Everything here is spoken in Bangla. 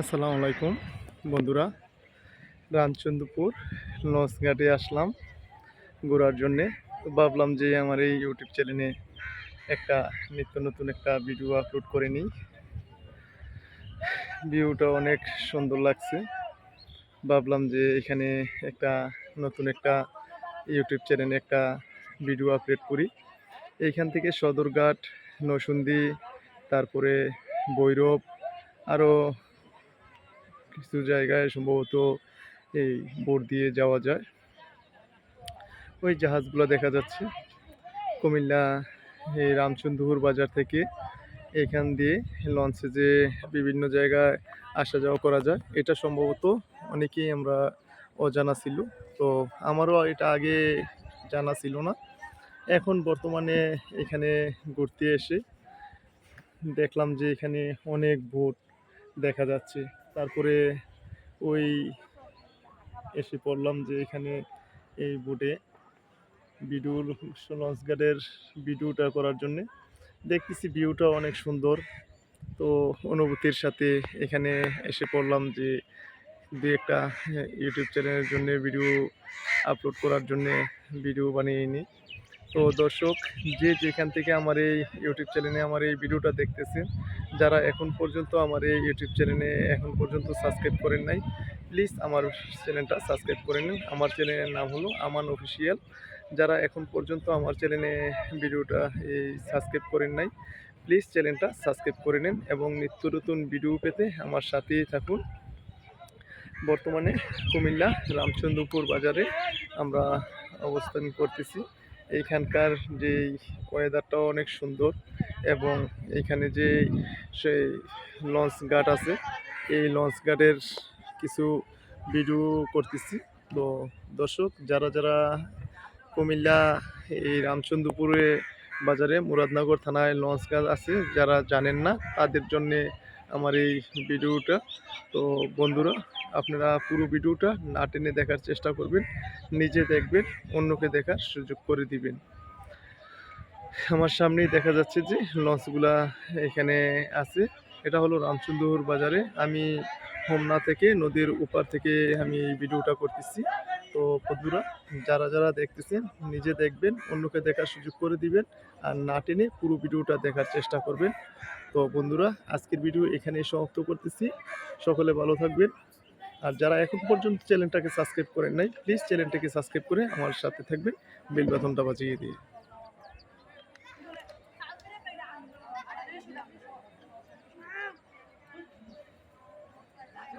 আসসালামু আলাইকুম, বন্ধুরা। রামচন্দ্রপুর লঞ্চ ঘাটে আসলাম ঘোরার জন্যে। তো ভাবলাম যে আমার এই ইউটিউব চ্যানেলে একটা নিত্য নতুন একটা ভিডিও আপলোড করে নিই। ভিউটা অনেক সুন্দর লাগছে। ভাবলাম যে এখানে একটা নতুন একটা ইউটিউব চ্যানেলে একটা ভিডিও আপলোড করি। এইখান থেকে সদরঘাট, নসুন্দি, তারপরে ভৈরব আরও কিছু জায়গায় সম্ভবত এই বোট দিয়ে যাওয়া যায়। ওই জাহাজগুলো দেখা যাচ্ছে। কুমিল্লা, এই রামচন্দ্রপুর বাজার থেকে এখান দিয়ে লঞ্চে যে বিভিন্ন জায়গায় আসা যাওয়া করা যায়, এটা সম্ভবত অনেকেই আমরা অজানা ছিল। তো আমারও এটা আগে জানা ছিল না। এখন বর্তমানে এখানে ঘুরতে এসে দেখলাম যে এখানে অনেক ভোট দেখা যাচ্ছে। তারপরে ওই এসে পড়লাম যে এখানে এই বোটে ভিডিও লঞ্চ গার্ডের ভিডিওটা করার জন্যে। দেখতেছি ভিউটা অনেক সুন্দর। তো অনুভূতির সাথে এখানে এসে পড়লাম যে দু একটা ইউটিউব চ্যানেলের জন্য ভিডিও আপলোড করার জন্য ভিডিও বানিয়ে নিই। তো দর্শক, যে যেখান থেকে আমার এই ইউটিউব চ্যানেলে আমার এই ভিডিওটা দেখতেছেন যারা এখন পর্যন্ত আমার এই ইউটিউব চ্যানেলে এখন পর্যন্ত সাবস্ক্রাইব করেন নাই প্লিজ আমার চ্যানেলটা সাবস্ক্রাইব করে নিন। আমার চ্যানেলের নাম হলো আমান অফিসিয়াল। যারা এখন পর্যন্ত আমার চ্যানেলে ভিডিওটা এই সাবস্ক্রাইব করেন নাই প্লিজ চ্যানেলটা সাবস্ক্রাইব করে নিন এবং নিত্য নতুন ভিডিও পেতে আমার সাথেই থাকুন। বর্তমানে কুমিল্লা রামচন্দ্রপুর বাজারে আমরা অবস্থান করতেছি। এইখানকার যে ওয়েদারটাও অনেক সুন্দর এবং এইখানে যে সেই লঞ্চ গার্ড আছে, এই লঞ্চ গার্ডের কিছু ভিডিও করতেছি। তো দর্শক, যারা যারা কুমিল্লা এই রামচন্দ্রপুরে বাজারে মুরাদনগর থানায় লঞ্চ গার্ড আছে, যারা জানেন না, তাদের জন্যে আমার এই ভিডিওটা তো বন্ধুরা আপনারা পুরো ভিডিওটা না টেনে দেখার চেষ্টা করবেন, নিজে দেখবেন, অন্যকে দেখার সুযোগ করে দিবেন। আমার সামনেই দেখা যাচ্ছে যে লঞ্চগুলা এখানে আছে। এটা হলো রামচন্দ্রপুর বাজারে। আমি হোমনা থেকে নদীর উপার থেকে আমি ভিডিওটা করতেছি। তো বন্ধুরা, যারা যারা দেখতেছেন, নিজে দেখবেন, অন্যকে দেখার সুযোগ করে দিবেন আর না টেনে পুরো ভিডিওটা দেখার চেষ্টা করবেন। তো বন্ধুরা, আজকের ভিডিও এখানে সমাপ্ত করতেছি। সকলে ভালো থাকবেন। আর যারা এখন পর্যন্ত চ্যানেলটাকে সাবস্ক্রাইব করেন নাই প্লিজ চ্যানেলটাকে সাবস্ক্রাইব করে আমার সাথে থাকবেন। বেল বাটনটা বাজিয়ে দিয়ে।